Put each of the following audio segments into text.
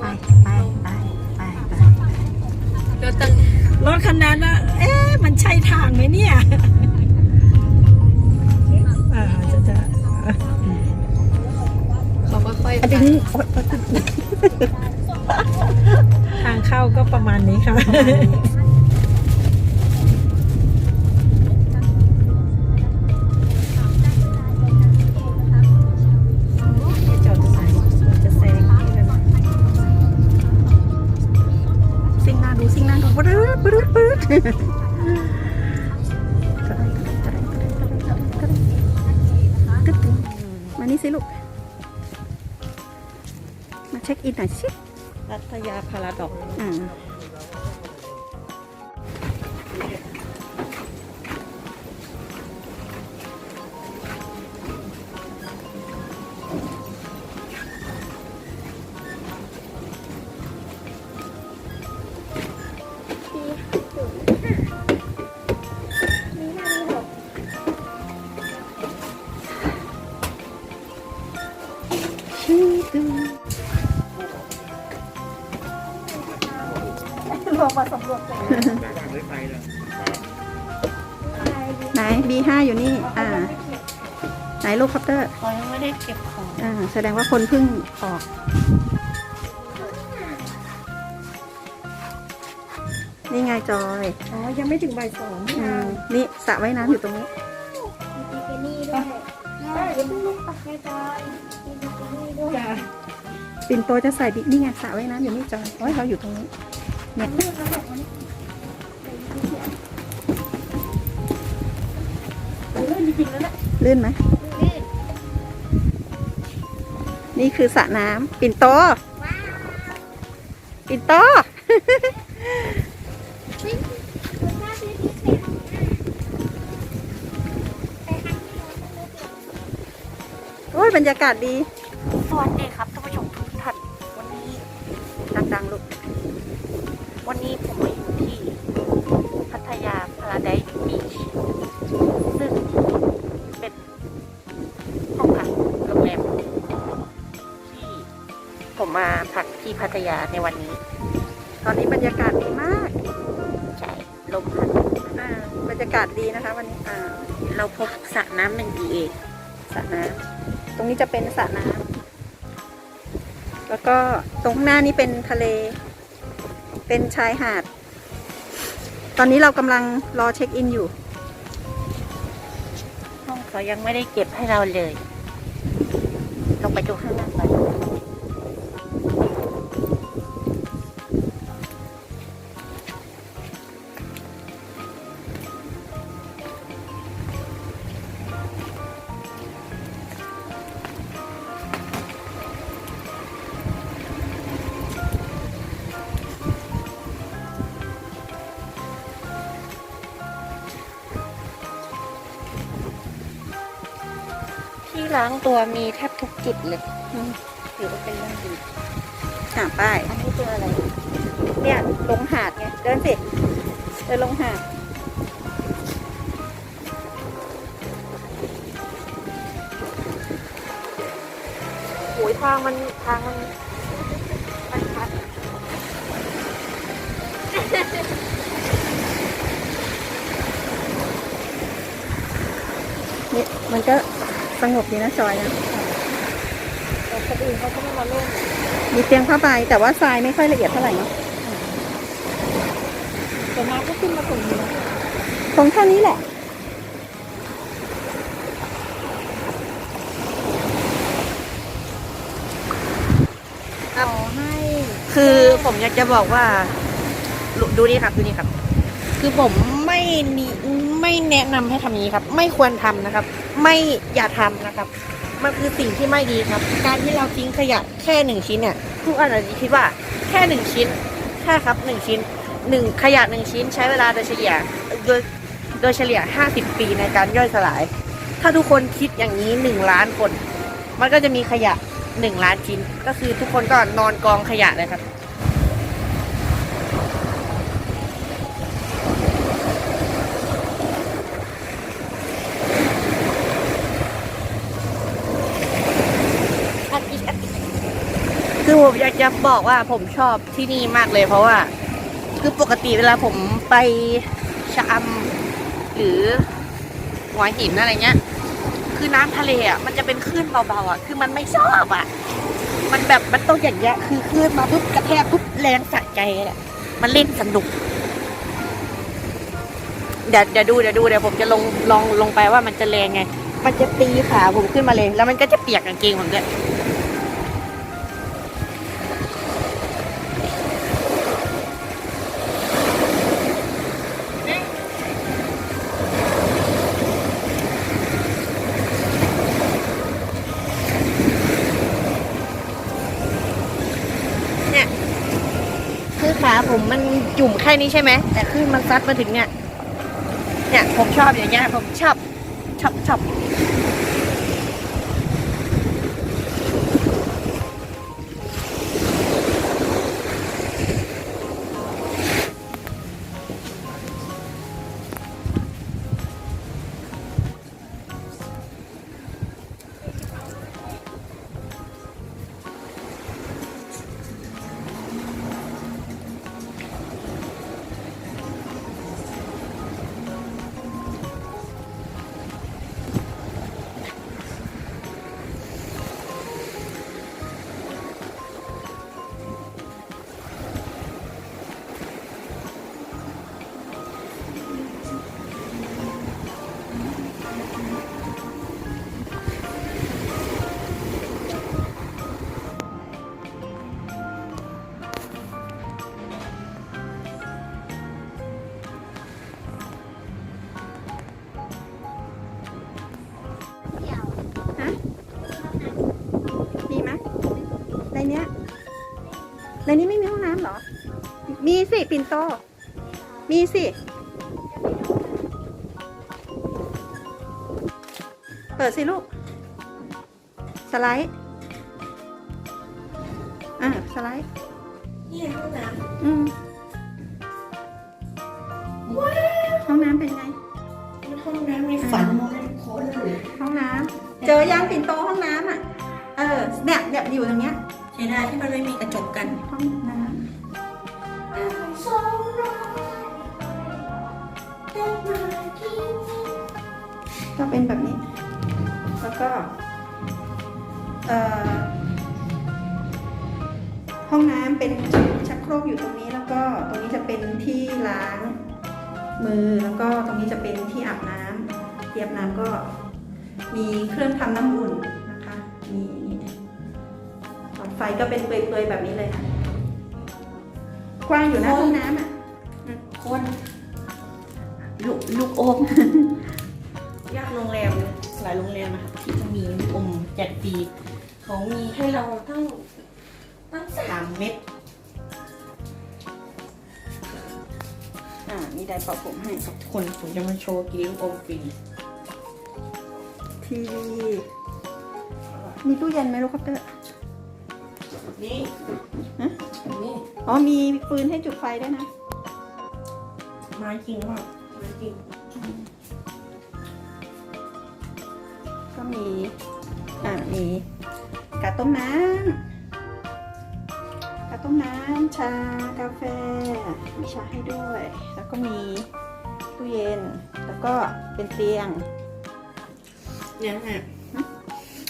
ไปไปไปไปไปเราตั้งรถคันนั้นนะเอ๊ะมันใช่ทางไหมเนี่ยอ่าจะจะเขาก็ค่อยอันนี้ทางเข้าก็ประมาณนี้ค่ะ ปื๊ดปื๊ดมานี่สิลูก มาเช็คอินหน่อยสิรัตยาพาราดอกอ่า มาสำรวจก่อนไหน B5 อยู่นี่ อ่า ไหนลูกคอปเตอร์ เขายังไม่ได้เก็บของอ่า แสดงว่าคนเพิ่งออก นี่ไงจอย อ๋อ ยังไม่ถึงบ่ายสองอืมนี่สระว่ายน้ำอยู่ตรงนี้บิกินี่ด้วยใช่เดี๋ยวเพิ่งลุกปักใจจอยมีบิกินี่ด้วยปิ่นโตจะใส่บิ๊กนี่ไงสระว่ายน้ำอยู่นี่จอยโอ้ยเราอยู่ตรงนี้ เนี่ยเลือกแล้วแบบนี้เล่นจริงๆแล้วแหละลื่นไหมลื่นนี่คือสระน้ำปิ่นโต ปิ่นโตคุณแม่ซื้อที่เสร็จไปครั้งที่แล้วก็ไม่เสร็จโอ้ยบรรยากาศดี พักที่พัทยาในวันนี้ ตอนนี้บรรยากาศดีมาก ใช่ลมพัดอ่าบรรยากาศดีนะคะ วันนี้อ่าเราพบสระน้ำหนึ่งดีเองสระน้ำตรงนี้จะเป็นสระน้ำแล้วก็ตรงข้างหน้านี้เป็นทะเล เป็นชายหาด ตอนนี้เรากำลังรอเช็คอินอยู่ ห้องเขายังไม่ได้เก็บให้เราเลย ล้างตัวมีแทบทุกจุดเลยอืมถือว่าเป็นเรื่องดีหาป้าย อันนี้คืออะไร เนี่ยลงหาดไงเดินสิ เดินลงหาดโอ้ยทางมันทางมันมันชัดนี่มันก็ สงบดีนะจอยนะแต่คนอื่นเขาก็ไม่มาเล่นมีเตียงผ้าใบแต่ว่าทรายไม่ค่อยละเอียดเท่าไหร่เนาะแต่น้ำก็ขึ้นมาตรงนี้นะตรงแค่นี้แหละขอให้คือผมอยากจะบอกว่า ดูนี่ครับ ดูนี่ครับ คือผมไม่นิ ไม่แนะนำให้ทำอย่านี้ครับ ไม่ควรทำนะครับ ไม่อย่าทำนะครับ มันคือสิ่งที่ไม่ดีครับ การที่เราทิ้งขยะแค่หนึ่งชิ้นเนี่ยทุกคนอาจจะคิดว่าแค่หนึ่งชิ้นใช่ครับหนึ่งชิ้นหนึ่งขยะหนึ่งชิ้นใช้เวลาโดยเฉลี่ยโดยโดยเฉลี่ย 50 ปีในการย่อยสลาย ถ้าทุกคนคิดอย่างนี้หนึ่งล้านคน มันก็จะมีขยะหนึ่งล้านชิ้น ก็คือทุกคนก็นอนกองขยะเลยครับ อันอีกอันอีก คือผมอยากจะบอกว่าผมชอบที่นี่มากเลย เพราะว่า คือปกติเวลาผมไปชะอำหรือหัวหินอะไรเงี้ย คือน้ำทะเลอะมันจะเป็นคลื่นเบาๆอะคือมันไม่ชอบอะ มันแบบมันต้องอย่างเงี้ยคือคลื่นมาปุ๊บกระแทกปุ๊บแรงสะใจแหละมันเล่นสนุกเดี๋ยวเดี๋ยวดูเดี๋ยวดูเดี๋ยวผมจะลงลองลงไปว่ามันจะแรงไง มันจะตีขาผมขึ้นมาเลย แล้วมันก็จะเปียกกางเกงผมด้วยเนี่ย ผมมันจุ่มแค่นี้ใช่ไหมแต่ขึ้นมันซัดมาถึงเนี่ย เนี่ยผมชอบอย่างเงี้ยผมชอบชอบชอบ มีสิปิ่นโต มีสิ เปิดสิลูก สไลด์ อ่าสไลด์ นี่ห้องน้อืมห้องน้ำเป็นไงำห้องน้ำในฝันของทุกคนเลยห้องน้ำ เจอยังปิ่นโตห้องน้ำอะ เออ เนี่ยเนี่ยอยู่ตรงเนี้ยใช่ได้ที่มันไม่มีกระจกกันห้องน้ ก็เป็นแบบนี้ แล้วก็ห้องน้ำเป็นชักโครกอยู่ตรงนี้แล้วก็ตรงนี้จะเป็นที่ล้างมือแล้วก็ตรงนี้จะเป็นที่อาบน้ำที่อาบน้ำก็มีเครื่องทำน้ำอุ่นนะคะมีหลอดไฟก็เป็นเปลยๆแบบนี้เลยค่ะกว้างอยู่นะห้องน้ำอะคนลูกลูกอม โรงแรมหลายโรงแรมนะครับที่จะมีลูกอมแจกฟรีเขามีให้เราตั้งตั้งสามเม็ดอ่ามีไดร์เป่าผมให้คนผมจะมาโชว์กินลูกอมฟรีทีวีมีตู้เย็นไหมลูกครับเตอร์นี่ฮะนี่อ๋อมีฟืนให้จุดไฟด้วยนะ มาจริงว่ามาจริง ก็มีอ่ามีกาต้มน้ำกาต้มน้ำชากาแฟ มีชาให้ด้วย แล้วก็มีตู้เย็น แล้วก็เป็นเตียงเนี่ยแม่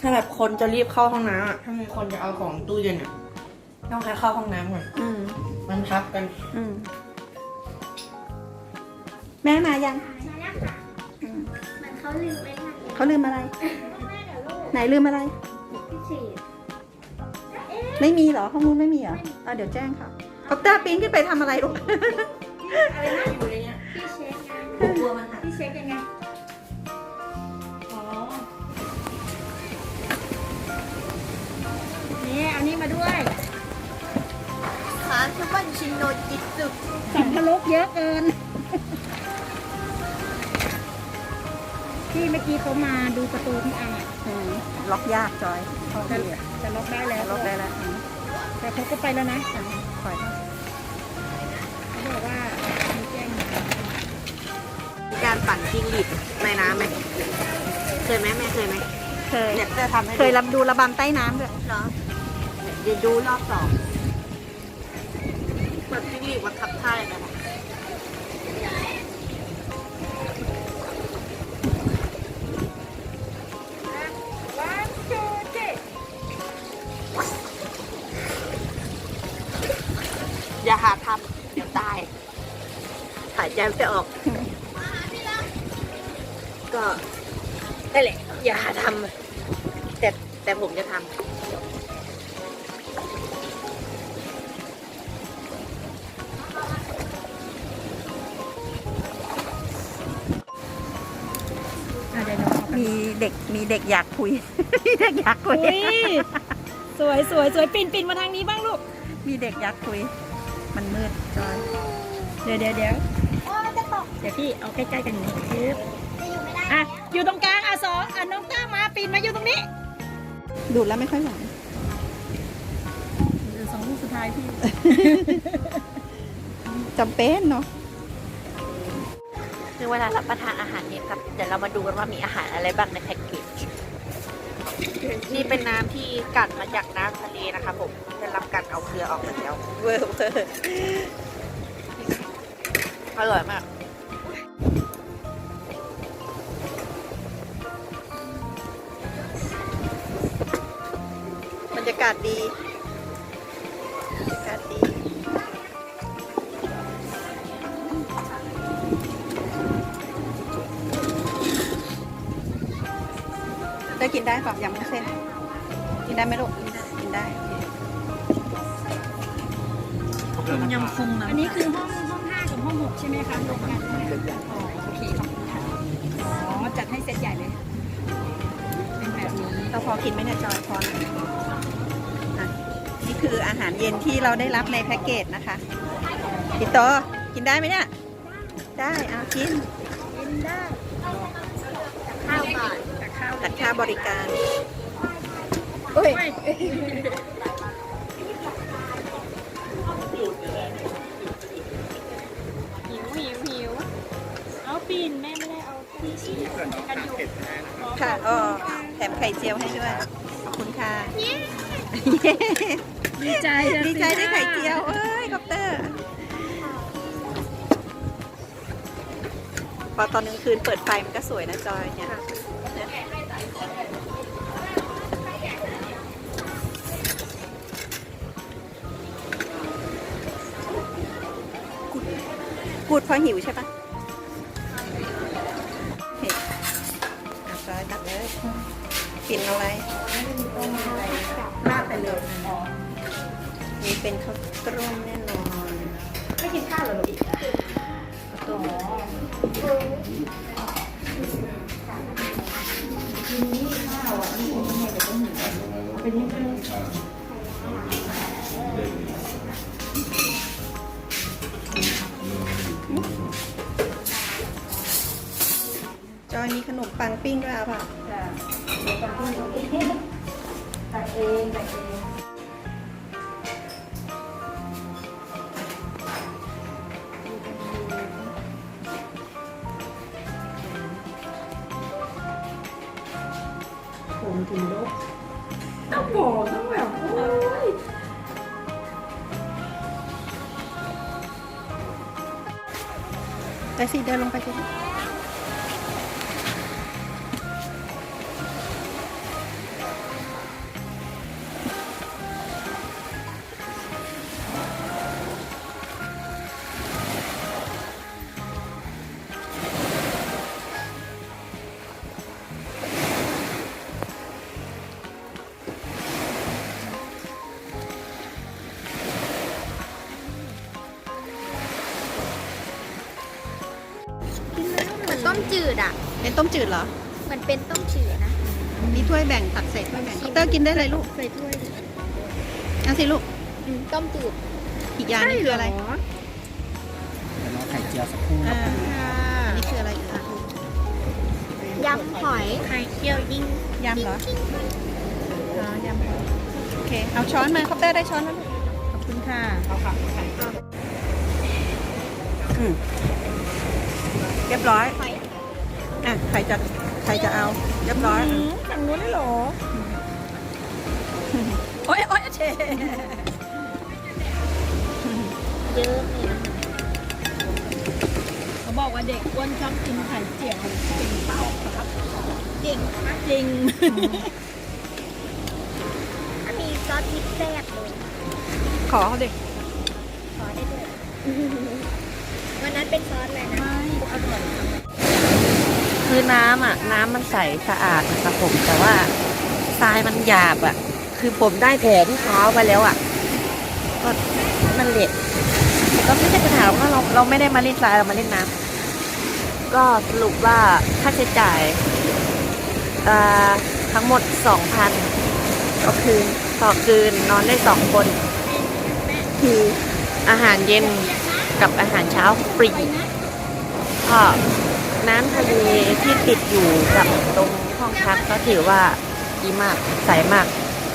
ถ้าแบบคนจะรีบเข้าห้องน้ำอะถ้ามีคนจะเอาของตู้เย็นอะต้องใครเข้าห้องน้ำก่อนอืมมันทับกัน อืมแม่มายังมาแล้วค่ะอืมเหมือนเขาลืมไว้ไหน เขาลืมอะไรแม่เดี๋ยวลูกไหนลืมอะไรพิเศษไม่มีเหรอห้องนู้นไม่มีเหรออะเดี๋ยวแจ้งค่ะคอปเตอร์ปีนขึ้นไปทำอะไรลูกอะไรนะอยู่ในเนี้ยพี่เช็คไงผมกลัวมันหักพี่เช็คยังไงอ๋อนี่เอานี่มาด้วยขาชบันชินโนจิตสึสัมภาระเยอะเกิน ที่เมื่อกี้เขามาดูประตูที่อ่างอืมล็อกยากจอยห้องจะพี่อะจะล็อกได้แล้วล็อกได้แล้วอืมแต่เขาก็ไปแล้วนะปล่อยเขาบอกว่ามีแจ้งมามีการปั่นจิ้งหรีดในน้ำไหมเคยไหมแม่เคยไหมเคย เนี่ยจะทำให้เคยรับดูระบำใต้น้ำด้วยเหรอเดี๋ยวดูรอบสองเปิดจิ้งหรีดวัดทับท่ายน อย่าหาทำเดี๋ยวตายหายใจไม่ออก ก็นั่นแหละ อย่าหาทำแต่แต่ผมจะทำมีเด็กมีเด็กอยากคุย มีเด็กอยากคุยอุ้ยสวยสวยสวยปินปินมาทางนี้บ้างลูก มีเด็กอยากคุย มันมืดจอยเดี๋ยวเดี๋ยวเดี๋ยวโอ้ยจะตกเดี๋ยวพี่เอาใกล้ๆกันหน่อยปึ๊บจะอยู่ไม่ได้อะอยู่ตรงกลางอะสองอะน้องต้ามาปินมาอยู่ตรงนี้ ดูดแล้วไม่ค่อยหวานเดี๋ยวสองลูกสุดท้ายพี่จำเป็นเนาะคือเวลารับประทานอาหารเนี่ยครับ เดี๋ยวเรามาดูกันว่ามีอาหารอะไรบ้างในแพ็กเกจ นี่เป็นน้ำที่กัดมาจากน้ำทะเลนะคะผมได้รับการเอาเกลือออกมาแล้วเวอร์เวอร์อร่อยมากบรรยากาศดี กินได้เปล่ายำวุ้นเส้นกินได้ไหมลูกกินได้ยำคงนะอันนี้คือห้องห้องห้ากับห้องหกใช่ไหมคะรวมกันใช่ไหมคะอ๋อโอเคขอบคุณค่ะอ๋อจัดให้เซตใหญ่เลย เป็นแบบนี้เราพอกินไหมเนี่ยจอยพอนะอะนี่คืออาหารเย็นที่เราได้รับในแพ็กเกจนะคะพี่โตกินได้ไหมเนี่ย ได้เอากิน กินได้ ข้าวก่อนกับข้าว ตัดค่าบริการอุ้ยหิวหิวหิวเอาปินแม่ไม่ได้เอาที่ชี้กันอยู่ค่ะอ๋อแถมไข่เจียวให้ด้วย ขอบคุณค่ะ ดีใจนะดีใจได้ไข่เจียว เอ้ยคอปเตอร์ พอตอนกลางคืนเปิดไฟมันก็สวยนะจอยเนี่ย พูดเพราะหิวใช่ปะเห็ดอับซอยตัดเลยกินอะไรลากไปเลยมีเป็นข้าวต้มแน่นอน ไม่กินข้าวหรออีกวต้มกินนี่ข้าวอะนี่ผมไม่ไห้แต่ต้องหิวเป็นยังไง ยมีขนมปังปิ้งด้วยเอาเปล่ะตัดเองตัดเองผมถึงลบต้องบอกต้องแบบโอ้ยไปสิเดินลงไปสิ มือนต้มจืดอะ เป็นต้มจืดเหรอ มันเป็นต้มจืดนะมีถ้วยแบ่งตักใส่ถ้วยแบ่งเตอร์กินได้เลยลูกใส่ถ้วยดิเอาสิลูกอืมต้มจืดอีกอย่างหนึงคืออะไรใช่เหเดี๋ยวรอไข่เจียวสักครู่อ่าค่ะอันนี้คืออะไรอีกอะยำหอยไข่เจียวยิ่งยำเหรออ๋อยำโอเค เอาช้อนมาคอปเตอร์ได้ช้อนแล้วลูกขอบคุณค่ะอืมเรียบร้อย หอย อะใครจะใครจะเอาเรียบร้อยฝั่งนู้นได้เหรอ โอ้ยโอ้ยเชเยอะเลยนะเขาบอกว่าเด็กอ้วนชอบกินไข่เจียวจริงเปล่าครับจริงจริงอันนี้ซอสพริกแซ่บเลยขอเขาเด็กขอได้ด้วยวันนั้นเป็นซอสอะไรนะไม่อร่อย คือน้ำอะ น้ำมันใสสะอาดนะครับผมแต่ว่าทรายมันหยาบอะ คือผมได้แผลที่เท้าไปแล้วอะก็มันเละแต่ก็ไม่ใช่ปัญหาเพราะเราเราไม่ได้มาเล่นทรายเรามาเล่นน้ำก็สรุปว่าค่าใช้จ่ายอ่าทั้งหมด2,000ก็คือต่อคืนนอนได้สองคน คืออาหารเย็นกับอาหารเช้าฟรีก็ น้ำทะเลที่ติดอยู่กับตรงห้องพักก็ถือว่าดีมากใสมาก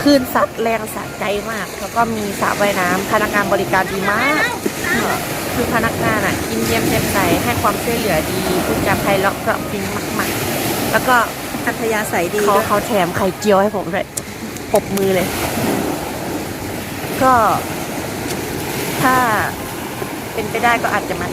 คลื่นซัดแรงสะใจมาก แล้วก็มีสระว่ายน้ำพนักงานบริการดีมากเออคือพนักงานอะยิ้มเยี่ยมแจ่มใสให้ความช่วยเหลือดีพูดจาไพเราะเพราะพริ้งมากๆ แล้วก็อัธยาศัยดีเขาด้วยเขาแถมไข่เจียวให้ผมด้วยปรบมือเลย ก็ถ้าเป็นไปได้ก็อาจจะมา